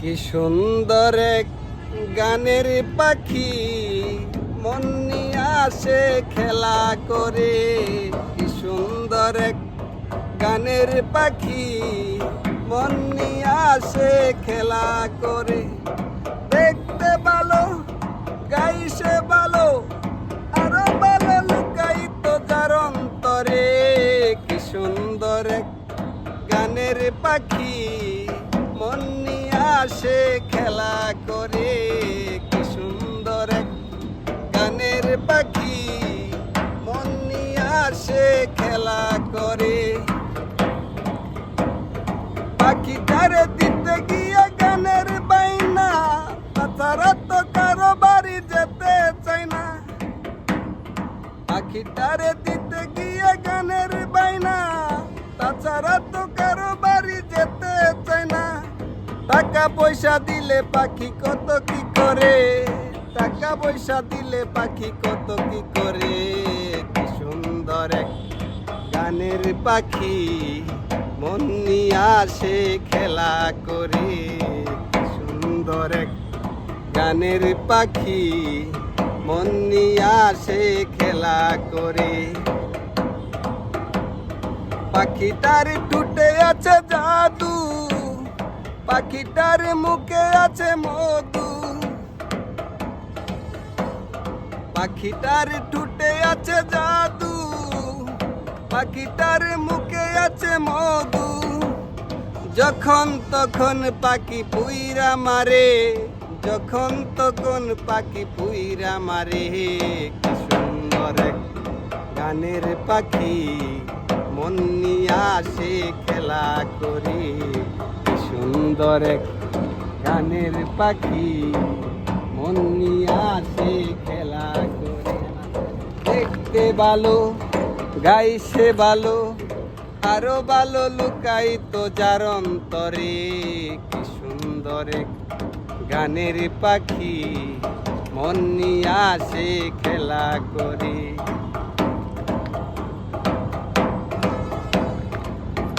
কি সুন্দর গানের পাখি, মন আসে খেলা করে। কি সুন্দর গানের পাখি, মন আসে খেলা করে। দেখতে ভালো, গাইছে ভালো, আরও ভালো লুকাইত যার অন্তরে। কি সুন্দর গানের পাখি। আসে খেলা করে, কি সুন্দর এক গানের পাখি। মন নিয়ে আসে খেলা করে। পাখি তারে দিতে গিয়ে গানের বাইনা তাছাড়া তো কারও বাড়ি যেতে চাই না। পাখি পাখিটারে দিতে গিয়ে গানের বাইনা তাছাড়া তো কারও বাড়ি যেতে টাকা পয়সা দিলে পাখি কত কি করে? টাকা পয়সা দিলে পাখি কত কি করে? কি সুন্দর এক গানের পাখি, মন নিয়ে আসে খেলা করে। সুন্দর এক গানের পাখি, মন নিয়ে আসে খেলা করে। পাখিটার টুটে আছে জাদু পাখিটার মুখে আছে মধু। পাখিটার ঠুটে আছে জাদু। পাখিটার মুখে আছে মধু। যখন তখন পাখি পুইরা মারে, যখন তখন পাখি পুইরা মারে। কি সুন্দর গানের পাখি, মন নিয়ে আসে খেলা করে। সুন্দর এক গানের পাখি, মন আসে খেলা করে। দেখতে ভালো, গাইছে ভালো, আরও ভালো লুকাই তো যার অন্তরে। কি সুন্দর এক গানের পাখি, মন নিয়ে আসে খেলা করে।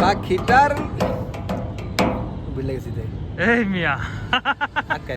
পাখিটার Bu bile gezideyim. Ey mi ya? Hakikaten.